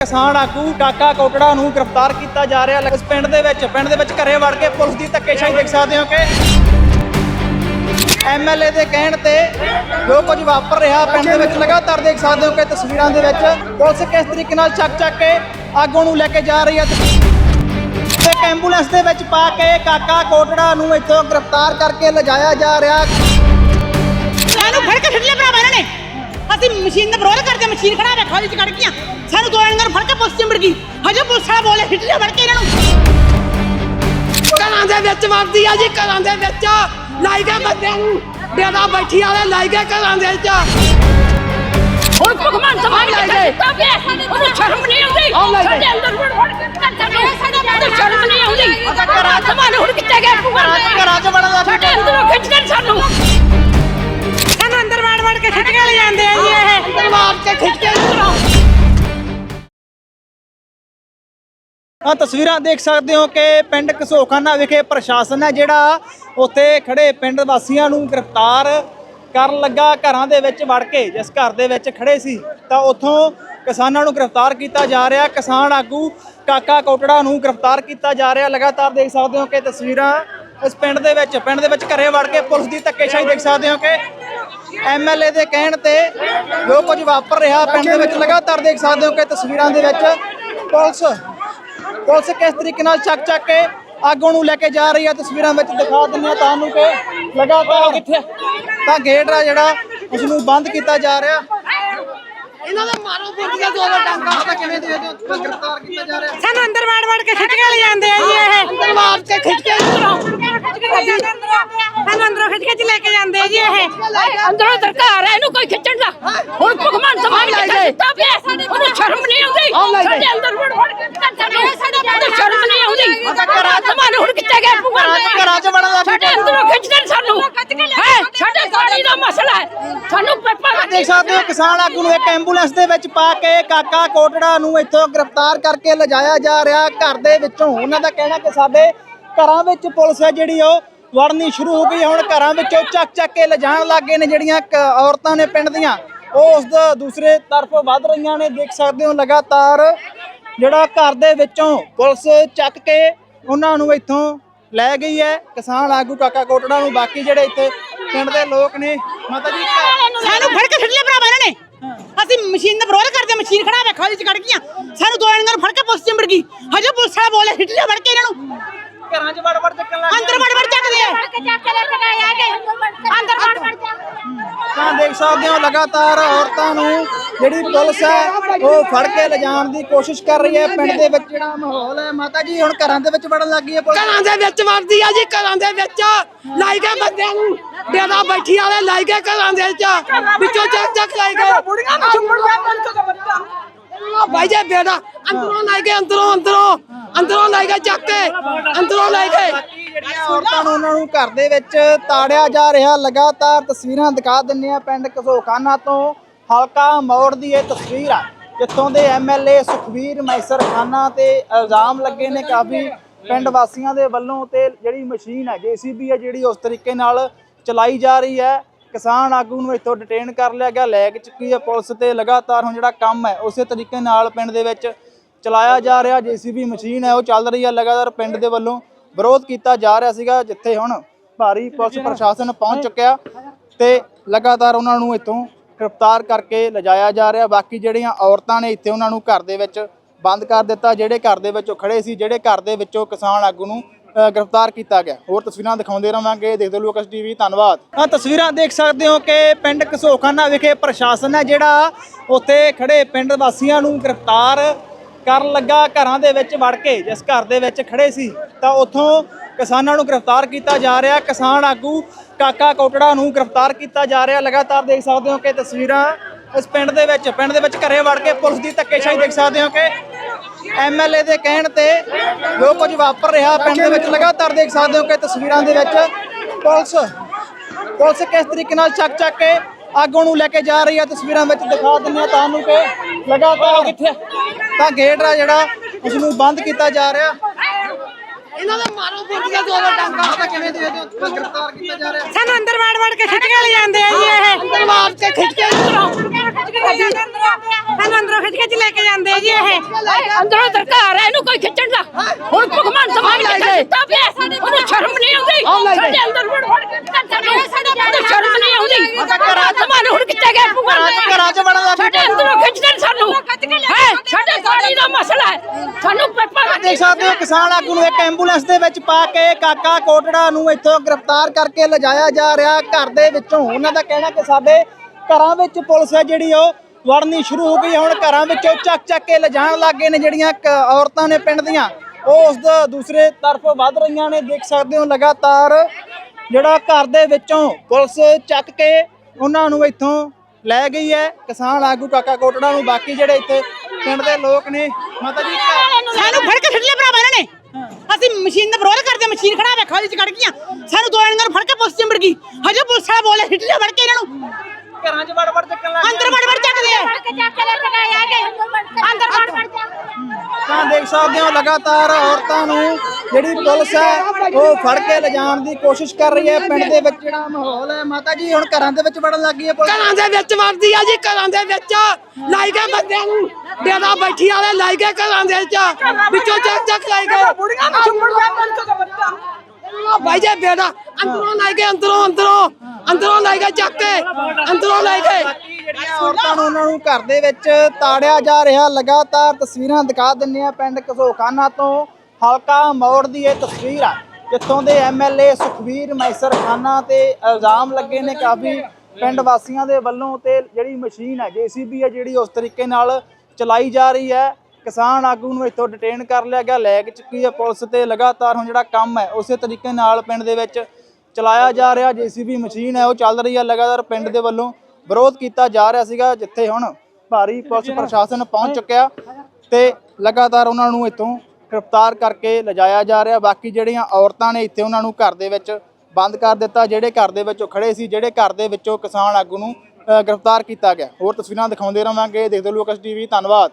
ਕਿਸਾਨ ਆਗੂ ਕਾਕਾ ਕੋਟੜਾ ਨੂੰ ਗ੍ਰਿਫਤਾਰ ਕੀਤਾ ਜਾ ਰਿਹਾ। ਹੈ ਇਸ ਪਿੰਡ ਦੇ ਵਿੱਚ, ਪਿੰਡ ਦੇ ਵਿੱਚ ਘਰੇ ਵੜ ਕੇ ਪੁਲਿਸ ਦੀ ਧੱਕੇਸ਼ਾਹੀ ਦੇਖ ਸਕਦੇ ਹੋ ਕਿ ਐਮਐਲਏ ਦੇ ਕਹਿਣ ਤੇ ਜੋ ਕੁਝ ਵਾਪਰ ਰਿਹਾ। ਪਿੰਡ ਦੇ ਵਿੱਚ ਲਗਾਤਾਰ ਦੇਖ ਸਕਦੇ ਹੋ ਕਿ ਤਸਵੀਰਾਂ ਦੇ ਵਿੱਚ ਪੁਲਿਸ ਕਿਸ ਤਰੀਕੇ ਨਾਲ ਚੱਕ ਚੱਕ ਕੇ ਆਗੂ ਨੂੰ ਲੈ ਕੇ ਜਾ ਰਹੀ ਹੈ। ਤੇ ਐਂਬੂਲੈਂਸ ਦੇ ਵਿੱਚ ਪਾ ਕੇ ਕਾਕਾ ਕੋਟੜਾ ਨੂੰ ਇੱਥੋਂ ਗ੍ਰਿਫਤਾਰ ਕਰਕੇ ਲਿਜਾਇਆ ਜਾ ਰਿਹਾ। ਸਾਨੂੰ ਫੜ ਕੇ ਛੱਡ ਲਿਆ ਭਰਾਵਾ ਨੇ। ਅਸੀਂ ਮਸ਼ੀਨ ਦਾ ਵਿਰੋਧ ਕਰਦੇ ਮਸ਼ੀਨ ਖੜਾ ਵੇਖੋ ਵਿੱਚ ਕੱਢ ਗਈਆਂ। ਸਾਨੂੰ ਦੋ ਨੂੰ ਫੜ ਕੇ ਪੁਲਿਸ ਚਿੰਬੜ ਗਈ। ਹਜੇ ਪੁਲਿਸ ਵਾਲਾ ਬੋਲੇ ਹਿੱਟ ਲਿਆ ਫੜ ਕੇ ਇਹਨਾਂ ਨੂੰ। ਘਰਾਂ ਦੇ ਵਿੱਚ ਵਰਦੀ ਆ ਜੀ ਘਰਾਂ ਦੇ ਵਿੱਚ। ਲਾਈ ਗਏ ਬੰਦਿਆਂ ਨੂੰ। ਡੇਰਾ ਬੈਠੀ ਵਾਲੇ ਲਾਈ ਗਏ ਘਰਾਂ ਦੇ ਵਿੱਚ। ਹੁਣ ਭਗਵਾਨ ਸਮਾਨ ਲੈ ਗਏ। ਉਹਨੂੰ ਸ਼ਰਮ ਨਹੀਂ ਆਉਂਦੀ। ਸਾਡੇ ਅੰਦਰ ਵੜ ਵੜ ਕੇ ਸਾਨੂੰ ਉਹਨੂੰ ਸ਼ਰਮ ਨਹੀਂ ਆਉਂਦੀ। ਘਰਾਂ 'ਚ- ਸਮਾਨ ਹੁਣ ਕਿੱਥੇ ਗਿਆ ਘਰਾਂ 'ਚ- ਘਰਾਂ 'ਚ ਵੜਨ ਦਾ ਸਾਡੇ ਅੰਦਰੋਂ ਖਿੱਚਦੇ ਸਾਨੂੰ। ਕੇ ਖਿੱਚ ਕੇ ਆ ਤਸਵੀਰਾਂ ਦੇਖ ਸਕਦੇ ਹੋ ਕਿ ਪਿੰਡ ਘਸੋਖਾਨਾ ਵਿਖੇ ਪ੍ਰਸ਼ਾਸਨ ਹੈ ਜਿਹੜਾ ਉੱਥੇ ਖੜੇ ਪਿੰਡ ਵਾਸੀਆਂ ਨੂੰ ਗ੍ਰਿਫਤਾਰ ਕਰਨ ਲੱਗਾ, ਘਰਾਂ ਦੇ ਵਿੱਚ ਵੜ ਕੇ, ਜਿਸ ਘਰ ਦੇ ਵਿੱਚ ਖੜੇ ਸੀ, ਤਾਂ ਉੱਥੋਂ ਕਿਸਾਨਾਂ ਨੂੰ ਗ੍ਰਿਫਤਾਰ ਕੀਤਾ ਜਾ ਰਿਹਾ। ਕਿਸਾਨ ਆਗੂ ਕਾਕਾ ਕੋਟੜਾ ਨੂੰ ਗ੍ਰਿਫਤਾਰ ਕੀਤਾ ਜਾ ਰਿਹਾ। ਲਗਾਤਾਰ ਦੇਖ ਸਕਦੇ ਹੋ ਕਿ ਤਸਵੀਰਾਂ ਇਸ ਪਿੰਡ ਦੇ ਵਿੱਚ, ਪਿੰਡ ਦੇ ਵਿੱਚ ਘਰੇ ਵੜ ਕੇ ਪੁਲਿਸ ਦੀ ਧੱਕੇਸ਼ਾਹੀ ਦੇਖ ਸਕਦੇ ਹੋ ਕਿ ਐਮਐਲਏ ਦੇ ਕਹਿਣ ਤੇ ਜੋ ਕੁਝ ਵਾਪਰ ਰਿਹਾ ਪਿੰਡ ਦੇ ਵਿੱਚ ਲਗਾਤਾਰ ਦੇਖ ਸਕਦੇ ਹੋ ਕਿ ਤਸਵੀਰਾਂ ਦੇ ਵਿੱਚ ਪੁਲਿਸ ਪੁਲਿਸ ਕਿਸ ਤਰੀਕੇ ਨਾਲ ਚੱਕ ਚੱਕ ਕੇ ਆਗੂ ਨੂੰ ਲੈ ਕੇ ਜਾ ਰਹੀ ਹੈ ਤਸਵੀਰਾਂ ਵਿੱਚ ਦਿਖਾ ਦਿੰਦੇ ਹਾਂ ਤੁਹਾਨੂੰ ਕਿ ਲਗਾਤਾਰ ਕਿੱਥੇ ਤਾਂ ਗੇਟ ਆ ਜਿਹੜਾ ਉਸ ਨੂੰ ਬੰਦ ਕੀਤਾ ਜਾ ਰਿਹਾ। ਇਹਨਾਂ ਦੇ ਮਾਰੋ ਬੁੱਢੀਆਂ ਦੋ ਦੋ ਡਾਂਗਾ ਤਾਂ ਕਿਵੇਂ ਦੇ ਦਿਓ ਗ੍ਰਿਫਤਾਰ ਕੀਤਾ ਜਾ ਰਿਹਾ। ਸਾਨੂੰ ਅੰਦਰ ਵੜ ਵੜ ਕੇ ਖਿੱਚ ਕੇ ਲੈ ਜਾਂਦੇ ਆ ਜੀ ਇਹ ਅੰਦਰ ਮਾਰ ਕੇ ਖਿੱਚ ਕੇ ਸਾਨੂੰ ਅੰਦਰੋਂ ਖਿੱਚ ਕੇ ਲੈ ਕੇ ਜਾਂਦੇ ਜੀ ਇਹ। ਅੰਦਰੋਂ ਸਰਕਾਰ ਹੈ ਇਹਨੂੰ ਕੋਈ ਖਿੱਚਣ ਦਾ। ਹੁਣ ਭਗਵਾਨ ਸਮਾਨ ਕਿੱਥੇ। ਸੁੱਤਾ ਪਿਆ। ਉਹਨੂੰ ਸ਼ਰਮ ਨਹੀਂ ਆਉਂਦੀ। ਸਾਡੇ ਅੰਦਰ ਵੜ ਵੜ ਕੇ ਸਾਨੂੰ ਉਹਨੂੰ ਸ਼ਰਮ ਨਹੀਂ ਆਉਂਦੀ। ਅੱਛਾ, ਘਰਾਂ 'ਚ- ਸਮਾਨ ਹੁਣ ਕਿੱਥੇ ਗਿਆ ਭਗਵਾਨ ਘਰਾਂ 'ਚ- ਘਰਾਂ 'ਚ ਵੜਨ ਦਾ ਸਾਡੇ ਅੰਦਰੋਂ ਖਿੱਚਦੇ ਸਾਨੂੰ। ਹੈ ਸਾਡੇ ਗਾੜੀ ਦਾ ਮਸਲਾ ਹੈ। ਸਾਨੂੰ ਪੇਪਰ ਦੇਖ ਸਕਦੇ ਹੋ ਕਿਸਾਨ ਆਗੂ ਨੂੰ ਇੱਕ ਐਂਬੂਲੈਂਸ ਦੇ ਵਿੱਚ ਪਾ ਕੇ ਕਾਕਾ ਕੋਟੜਾ ਨੂੰ ਇੱਥੋਂ ਗ੍ਰਿਫਤਾਰ ਕਰਕੇ ਲਿਜਾਇਆ ਜਾ ਰਿਹਾ। ਘਰ ਦੇ ਵਿੱਚੋਂ ਉਹਨਾਂ ਦਾ ਕਹਿਣਾ ਕਿ ਸਾਡੇ ਘਰਾਂ ਵਿੱਚ ਪੁਲਿਸ ਹੈ ਜਿਹੜੀ ਉਹ ਵੜਨੀ ਸ਼ੁਰੂ ਹੋ ਗਈ। ਹੁਣ ਘਰਾਂ ਵਿੱਚੋਂ ਚੱਕ ਚੱਕ ਕੇ ਲਿਜਾਣ ਲੱਗੇ ਨੇ ਜਿਹੜੀਆਂ ਔਰਤਾਂ ਨੇ ਪਿੰਡ ਦੀਆਂ। ਉਹ ਉਸ ਦਾ ਦੂਸਰੇ ਤਰਫ ਵੱਧ ਰਹੀਆਂ ਨੇ ਦੇਖ ਸਕਦੇ ਹੋ ਲਗਾਤਾਰ। ਜਿਹੜਾ ਘਰ ਦੇ ਵਿੱਚੋਂ ਪੁਲਿਸ ਚੱਕ ਕੇ ਉਹਨਾਂ ਨੂੰ ਇੱਥੋਂ ਲੈ ਗਈ ਹੈ। ਕਿਸਾਨ ਆਗੂ ਕਾਕਾ ਕੋਟੜਾ ਨੂੰ ਬਾਕੀ ਜਿਹੜੇ ਇੱਥੇ ਪਿੰਡ ਦੇ ਲੋਕ ਨੇ ਮਾਤਾ ਜੀ ਸਾਨੂੰ ਫੜ ਕੇ ਛੱਡ ਲਿਆ ਭਰਾਵਾ ਇਹਨਾਂ ਨੇ। ਅਸੀਂ ਮਸ਼ੀਨ ਦਾ ਵਿਰੋਧ ਕਰਦੇ ਮਸ਼ੀਨ ਖੜਾ ਵੇਖੋ ਵਿੱਚ ਕੱਢ ਗਈਆਂ। ਸਾਨੂੰ ਦੋ ਜਣਿਆਂ ਨੂੰ ਫੜ ਕੇ ਪੁਲਿਸ ਚਿੰਬੜ ਗਈ। ਹਜੇ ਪੁਲਿਸ ਵਾਲਾ ਬੋਲੇ ਲਿਆ ਫੜ ਕੇ ਇਹਨਾਂ ਨੂੰ। ਘਰਾਂ 'ਚ ਵੜ ਵੜ ਚੱਕਣ ਲੱਗ ਅੰਦਰ ਵੜ ਵੜ ਚੱਕਦੇ ਆ। ਅੰਦਰ ਵੜ ਵੜ ਤਾਂ ਦੇਖ ਸਕਦੇ ਹੋ ਲਗਾਤਾਰ ਔਰਤਾਂ ਨੂੰ ਜਿਹੜੀ ਪੁਲਿਸ ਹੈ ਉਹ ਫੜ ਕੇ ਲਿਜਾਣ ਦੀ ਕੋਸ਼ਿਸ਼ ਕਰ ਰਹੀ ਹੈ ਪਿੰਡ ਦੇ ਵਿੱਚ। ਜਿਹੜਾ ਮਾਹੌਲ ਹੈ ਮਾਤਾ ਜੀ ਹੁਣ ਘਰਾਂ ਦੇ ਵਿੱਚ ਵੜਨ ਲੱਗੀ ਹੈ ਪੁਲਿਸ। ਘਰਾਂ ਦੇ ਵਿੱਚ ਵਰਦੀ ਆ ਜੀ ਘਰਾਂ ਦੇ ਵਿੱਚ। ਲਾਈ ਗਏ ਬੰਦਿਆਂ ਨੂੰ ਡੇਰਾ ਬੈਠੀ ਵਾਲੇ ਲਾਈ ਗਏ ਘਰਾਂ ਦੇ ਵਿੱਚ। ਵਿੱਚੋਂ ਚੱਕ ਚੱਕ ਲਾਈ ਗਏ ਬੁੜੀਆਂ ਨੂੰ ਅੰਦਰੋਂ ਲਾਈ ਗਏ, ਅੰਦਰੋਂ ਅੰਦਰੋਂ ਅੰਦਰੋਂ ਲਾਈ ਗਏ ਚੱਕ ਕੇ, ਅੰਦਰੋਂ ਲਾਈ ਗਏ। ਜਿਹੜੀਆਂ ਔਰਤਾਂ ਨੂੰ ਉਹਨਾਂ ਨੂੰ ਘਰ ਦੇ ਵਿੱਚ ਤਾੜਿਆ ਜਾ ਰਿਹਾ, ਲਗਾਤਾਰ ਤਸਵੀਰਾਂ ਦਿਖਾ ਦਿੰਨੇ ਆ ਪਿੰਡ ਘਸੋਖਾਨਾ ਤੋਂ। ਹਲਕਾ ਮੌੜ ਦੀ ਇਹ ਤਸਵੀਰ ਆ, ਜਿੱਥੋਂ ਦੇ ਐਮਐਲਏ ਸੁਖਵੀਰ ਮੈਸਰ ਖਾਨਾ ਤੇ ਇਲਜ਼ਾਮ ਲੱਗੇ ਨੇ ਕਾਫੀ ਪਿੰਡ ਵਾਸੀਆਂ ਦੇ ਵੱਲੋਂ ਤੇ ਜਿਹੜੀ ਮਸ਼ੀਨ ਹੈ ਜੀਸੀਬੀ ਹੈ ਜਿਹੜੀ ਉਸ ਤਰੀਕੇ ਨਾਲ ਚਲਾਈ ਜਾ ਰਹੀ ਹੈ। ਕਿਸਾਨ ਆਗੂ ਨੂੰ ਇੱਥੋਂ ਡਿਟੇਨ ਕਰ ਲਿਆ ਗਿਆ, ਲੈ ਕੇ ਚੁੱਕੀ ਹੈ ਪੁਲਿਸ ਤੇ। ਲਗਾਤਾਰ ਹੁਣ ਜਿਹੜਾ ਕੰਮ ਹੈ, ਉਸੇ ਤਰੀਕੇ ਨਾਲ ਪਿੰਡ ਦੇ ਵਿੱਚ ਚਲਾਇਆ ਜਾ ਰਿਹਾ। ਜੀਸੀਬੀ ਮਸ਼ੀਨ ਹੈ, ਉਹ ਚੱਲ ਰਹੀ ਹੈ ਲਗਾਤਾਰ ਪਿੰਡ ਦੇ ਵੱਲੋਂ। ਵਿਰੋਧ ਕੀਤਾ ਜਾ ਰਿਹਾ ਸੀਗਾ, ਜਿੱਥੇ ਹੁਣ ਭਾਰੀ ਪੁਲਿਸ ਪ੍ਰਸ਼ਾਸਨ ਪਹੁੰਚ ਚੁੱਕਿਆ ਤੇ ਲਗਾਤਾਰ ਉਹਨਾਂ ਨੂੰ ਇੱਥੋਂ ਗ੍ਰਿਫਤਾਰ ਕਰਕੇ ਲਿਜਾਇਆ ਜਾ ਰਿਹਾ। ਬਾਕੀ ਜਿਹੜੀਆਂ ਔਰਤਾਂ ਨੇ ਇੱਥੇ ਉਹਨਾਂ ਨੂੰ ਘਰ ਦੇ ਵਿੱਚ ਬੰਦ ਕਰ ਦਿੱਤਾ। ਜਿਹੜੇ ਘਰ ਦੇ ਵਿੱਚੋਂ ਖੜੇ ਸੀ, ਜਿਹੜੇ ਘਰ ਦੇ ਵਿੱਚੋਂ ਕਿਸਾਨ ਆਗੂ ਨੂੰ ਗ੍ਰਿਫਤਾਰ ਕੀਤਾ ਗਿਆ। ਹੋਰ ਤਸਵੀਰਾਂ ਦਿਖਾਉਂਦੇ ਰਵਾਂਗੇ। ਦੇਖਦੇ ਰਹੋ ਲੋਕਸ ਟੀਵੀ। ਧੰਨਵਾਦ। ਆ ਤਸਵੀਰਾਂ ਦੇਖ ਸਕਦੇ ਹੋ ਕਿ ਪਿੰਡ ਘਸੋਖਾਨਾ ਵਿਖੇ ਪ੍ਰਸ਼ਾਸਨ ਹੈ ਜਿਹੜਾ ਉੱਥੇ ਖੜੇ ਪਿੰਡ ਵਾਸੀਆਂ ਨੂੰ ਗ੍ਰਿਫਤਾਰ ਕਰਨ ਲੱਗਾ। ਘਰਾਂ ਦੇ ਵਿੱਚ ਵੜ ਕੇ ਜਿਸ ਘਰ ਦੇ ਵਿੱਚ ਖੜੇ ਸੀ, ਤਾਂ ਉੱਥੋਂ ਕਿਸਾਨਾਂ ਨੂੰ ਗ੍ਰਿਫਤਾਰ ਕੀਤਾ ਜਾ ਰਿਹਾ। ਕਿਸਾਨ ਆਗੂ ਕਾਕਾ ਕੋਟੜਾ ਨੂੰ ਗ੍ਰਿਫਤਾਰ ਕੀਤਾ ਜਾ ਰਿਹਾ। ਲਗਾਤਾਰ ਦੇਖ ਸਕਦੇ ਹੋ ਕਿ ਤਸਵੀਰਾਂ ਇਸ ਪਿੰਡ ਦੇ ਵਿੱਚ, ਪਿੰਡ ਦੇ ਵਿੱਚ ਘਰੇ ਵੜ ਕੇ ਪੁਲਿਸ ਦੀ ਧੱਕੇਸ਼ਾਹੀ ਦੇਖ ਸਕਦੇ ਹੋ ਕਿ ਐਮਐਲਏ ਦੇ ਕਹਿਣ ਤੇ ਜੋ ਕੁਝ ਵਾਪਰ ਰਿਹਾ ਪਿੰਡ ਦੇ ਵਿੱਚ ਲਗਾਤਾਰ ਦੇਖ ਸਕਦੇ ਹੋ ਕਿ ਤਸਵੀਰਾਂ ਦੇ ਵਿੱਚ ਪੁਲਿਸ ਪੁਲਿਸ ਕਿਸ ਤਰੀਕੇ ਨਾਲ ਚੱਕ ਚੱਕ ਕੇ ਆਗੂ ਨੂੰ ਲੈ ਕੇ ਜਾ ਰਹੀ ਹੈ ਤਸਵੀਰਾਂ ਵਿੱਚ ਦਿਖਾ ਦਿੰਦੇ ਹਾਂ ਤੁਹਾਨੂੰ ਕਿ ਲਗਾਤਾਰ ਕਿੱਥੇ ਤਾਂ ਗੇਟ ਆ ਜਿਹੜਾ ਉਸ ਨੂੰ ਬੰਦ ਕੀਤਾ ਜਾ ਰਿਹਾ। ਇਹਨਾਂ ਦੇ ਮਾਰੋ ਬੁੱਢੀਆਂ ਦੋ ਦੋ ਡਾਂਗਾ ਤਾਂ ਕਿਵੇਂ ਦੇ ਦਿਓ ਗ੍ਰਿਫਤਾਰ ਕੀਤਾ ਜਾ ਰਿਹਾ? ਸਾਨੂੰ ਅੰਦਰ ਵੜ ਵੜ ਕੇ ਖਿੱਚ ਕੇ ਲੈ ਜਾਂਦੇ ਆ ਜੀ ਇਹ। ਅੰਦਰ ਮਾਰ ਕੇ ਖਿੱਚ ਕੇ ਸਾਨੂੰ ਅੰਦਰੋਂ ਖਿੱਚ ਲੈ ਕੇ ਜਾਂਦੇ ਜੀ ਇਹ। ਅੰਦਰੋਂ ਸਰਕਾਰ ਹੈ ਇਹਨੂੰ ਕੋਈ ਖਿੱਚਣ ਦਾ। ਹੁਣ ਭਗਵਾਨ ਸਮਾਨ ਲੈ ਕੇ ਸੁੱਤਾ ਪਿਆ ਉਹਨੂੰ ਸ਼ਰਮ ਨਹੀਂ ਆਉਂਦੀ। ਸਾਡੇ ਅੰਦਰ ਵੜ ਵੜ ਕੇ ਸਾਨੂੰ ਉਹਨੂੰ ਸ਼ਰਮ ਨਹੀਂ ਆਉਂਦੀ। ਭਗਵਾਨ ਸਮਾਨ ਹੁਣ ਕਿੱਥੇ ਗਿਆ? ਭਗਵਾਨ ਘਰਾਂ 'ਚ- ਘਰਾਂ 'ਚ ਵੜਨ ਲੱਗ ਪਏ। ਸਾਡੇ ਅੰਦਰੋਂ ਖਿੱਚਦੇ ਨੇ ਸਾਨੂੰ। ਹੈ? ਸਾਡੇ ਪਾਣੀ ਦਾ ਮਸਲਾ ਹੈ। ਸਾਨੂੰ ਪੇਪਰ ਦੇਖ ਸਕਦੇ ਹੋ ਕਿਸਾਨ ਆਗੂ ਨੂੰ ਇੱਕ ਐਂਬੂਲੈਂਸ ਦੇ ਵਿੱਚ ਪਾ ਕੇ ਕਾਕਾ ਕੋਟੜਾ ਨੂੰ ਇੱਥੋਂ ਗ੍ਰਿਫਤਾਰ ਕਰਕੇ ਲਿਜਾਇਆ ਜਾ ਰਿਹਾ। ਘਰ ਦੇ ਵਿੱਚੋਂ ਉਹਨਾਂ ਦਾ ਕਹਿਣਾ ਕਿ ਸਾਡੇ ਘਰਾਂ ਵਿੱਚ ਪੁਲਿਸ ਹੈ ਜਿਹੜੀ ਉਹ ਵੜਨੀ ਸ਼ੁਰੂ ਹੋ ਗਈ। ਹੁਣ ਘਰਾਂ ਵਿੱਚੋਂ ਚੱਕ ਚੱਕ ਕੇ ਲਿਜਾਣ ਲੱਗੇ ਨੇ ਜਿਹੜੀਆਂ ਔਰਤਾਂ ਨੇ ਪਿੰਡ ਦੀਆਂ। ਉਹ ਉਸ ਦਾ ਦੂਸਰੇ ਤਰਫ ਵੱਧ ਰਹੀਆਂ ਨੇ। ਦੇਖ ਸਕਦੇ ਹੋ ਲਗਾਤਾਰ ਜਿਹੜਾ ਘਰ ਦੇ ਵਿੱਚੋਂ ਪੁਲਿਸ ਚੱਕ ਕੇ ਉਹਨਾਂ ਨੂੰ ਇੱਥੋਂ ਲੈ ਗਈ ਹੈ। ਕਿਸਾਨ ਆਗੂ ਕਾਕਾ ਕੋਟੜਾ ਨੂੰ ਬਾਕੀ ਜਿਹੜੇ ਇੱਥੇ ਪਿੰਡ ਦੇ ਲੋਕ ਨੇ ਮਾਤਾ ਜੀ ਸਾਨੂੰ ਫੜ ਕੇ ਛੱਡ ਲਿਆ ਭਰਾਵਾ ਇਹਨਾਂ ਨੇ। ਅਸੀਂ ਮਸ਼ੀਨ ਦਾ ਵਿਰੋਧ ਕਰਦੇ ਮਸ਼ੀਨ ਖੜਾ ਵੇ ਖਾਲੀ ਚ ਕੱਢ ਗਈਆਂ। ਸਾਨੂੰ ਦੋ ਜਣਿਆਂ ਨੂੰ ਫੜ ਕੇ ਪੁਲਿਸ ਚਿੰਬੜ ਗਈ। ਹਜੇ ਪੁਲਿਸ ਵਾਲਾ ਬੋਲੇ ਲਿਆ ਫੜ ਕੇ ਇਹਨਾਂ ਨੂੰ। ਘਰਾਂ 'ਚ ਵੜ ਵੜ ਚੱਕਣ ਲੱਗ ਅੰਦਰ ਵੜ ਤਾਂ ਦੇਖ ਸਕਦੇ ਹੋ, ਲਗਾਤਾਰ ਔਰਤਾਂ ਨੂੰ ਜਿਹੜੀ ਪੁਲਿਸ ਹੈ, ਉਹ ਫੜ ਕੇ ਲਿਜਾਣ ਦੀ ਕੋਸ਼ਿਸ਼ ਕਰ ਰਹੀ ਹੈ। ਪਿੰਡ ਦੇ ਵਿੱਚ ਜਿਹੜਾ ਮਾਹੌਲ ਹੈ, ਮਾਤਾ ਜੀ, ਹੁਣ ਘਰਾਂ ਦੇ ਵਿੱਚ ਵੜਨ ਲੱਗੀ ਹੈ ਪੁਲਿਸ। ਘਰਾਂ ਦੇ ਵਿੱਚ ਵੜਦੀ ਆ ਜੀ, ਘਰਾਂ ਦੇ ਵਿੱਚ। ਲਾਈ ਗਏ ਬੰਦਿਆਂ ਨੂੰ। ਡੇਰਾ ਬੈਠੀ ਵਾਲੇ ਲਾਈ ਕੇ ਘਰਾਂ ਦੇ ਵਿੱਚ। ਵਿੱਚੋਂ ਚੱਕ ਚੱਕ ਲਾਈ ਗਏ। ਬੁੜੀਆਂ ਨੂੰ ਚੁੰਮੜ ਜਾ ਭਾਈ ਜੇ, ਬੇੜਾ। ਅੰਦਰੋਂ ਲਾਈ ਗਏ, ਅੰਦਰੋਂ ਅੰਦਰੋਂ। ਅੰਦਰੋਂ ਲਾਈ ਗਏ, ਚੱਕ ਕੇ। ਅੰਦਰੋਂ ਲਾਈ ਗਏ। ਜਿਹੜੀਆਂ ਔਰਤਾਂ ਨੂੰ ਉਹਨਾਂ ਨੂੰ ਘਰ ਦੇ ਵਿੱਚ ਤਾੜਿਆ ਜਾ ਰਿਹਾ ਲਗਾਤਾਰ ਤਸਵੀਰਾਂ ਦਿਖਾ ਦਿੰਨੇ ਆ ਪਿੰਡ ਕਸੋਖਾਨਾ ਤੋਂ। ਹਲਕਾ ਮੌੜ ਦੀ ਇਹ ਤਸਵੀਰ ਆ ਜਿੱਥੋਂ ਦੇ ਐਮਐਲਏ ਸੁਖਵੀਰ ਮੈਸਰ ਖਾਨਾ ਤੇ ਇਲਜ਼ਾਮ ਲੱਗੇ ਨੇ ਕਾਫੀ ਪਿੰਡ ਵਾਸੀਆਂ ਦੇ ਵੱਲੋਂ ਤੇ ਜਿਹੜੀ ਮਸ਼ੀਨ ਹੈ ਜੀਸੀਬੀ ਹੈ ਜਿਹੜੀ ਉਸ ਤਰੀਕੇ ਨਾਲ ਚਲਾਈ ਜਾ ਰਹੀ ਹੈ। ਕਿਸਾਨ ਆਗੂ ਨੂੰ ਇੱਥੋਂ ਡਿਟੇਨ ਕਰ ਲਿਆ ਗਿਆ ਲੈ ਕੇ ਚੁੱਕੀ ਹੈ ਪੁਲਿਸ ਤੇ। ਲਗਾਤਾਰ ਹੁਣ ਜਿਹੜਾ ਕੰਮ ਹੈ ਉਸੇ ਤਰੀਕੇ ਨਾਲ ਪਿੰਡ ਦੇ ਵਿੱਚ ਚਲਾਇਆ ਜਾ ਰਿਹਾ। ਜੀਸੀਬੀ ਮਸ਼ੀਨ ਹੈ ਉਹ ਚੱਲ ਰਹੀ ਹੈ ਲਗਾਤਾਰ ਪਿੰਡ ਦੇ ਵੱਲੋਂ। ਵਿਰੋਧ ਕੀਤਾ ਜਾ ਰਿਹਾ ਸੀਗਾ ਜਿੱਥੇ ਹੁਣ ਭਾਰੀ ਪੁਲਿਸ ਪ੍ਰਸ਼ਾਸਨ ਪਹੁੰਚ ਚੁੱਕਿਆ ਤੇ ਲਗਾਤਾਰ ਉਹਨਾਂ ਨੂੰ ਇੱਥੋਂ ਗ੍ਰਿਫਤਾਰ ਕਰਕੇ ਲਿਜਾਇਆ ਜਾ ਰਿਹਾ। ਬਾਕੀ ਜਿਹੜੀਆਂ ਔਰਤਾਂ ਨੇ ਇੱਥੇ ਉਹਨਾਂ ਨੂੰ ਘਰ ਦੇ ਵਿੱਚ ਬੰਦ ਕਰ ਦਿੱਤਾ ਜਿਹੜੇ ਘਰ ਦੇ ਵਿੱਚੋਂ ਖੜੇ ਸੀ ਜਿਹੜੇ ਘਰ ਦੇ ਵਿੱਚੋਂ ਕਿਸਾਨ ਆਗੂ ਨੂੰ ਗ੍ਰਿਫਤਾਰ ਕੀਤਾ ਗਿਆ। ਹੋਰ ਤਸਵੀਰਾਂ ਦਿਖਾਉਂਦੇ ਰਵਾਂਗੇ। ਦੇਖਦੇ ਲੋਕਸ ਟੀਵੀ ਧੰਨਵਾਦ।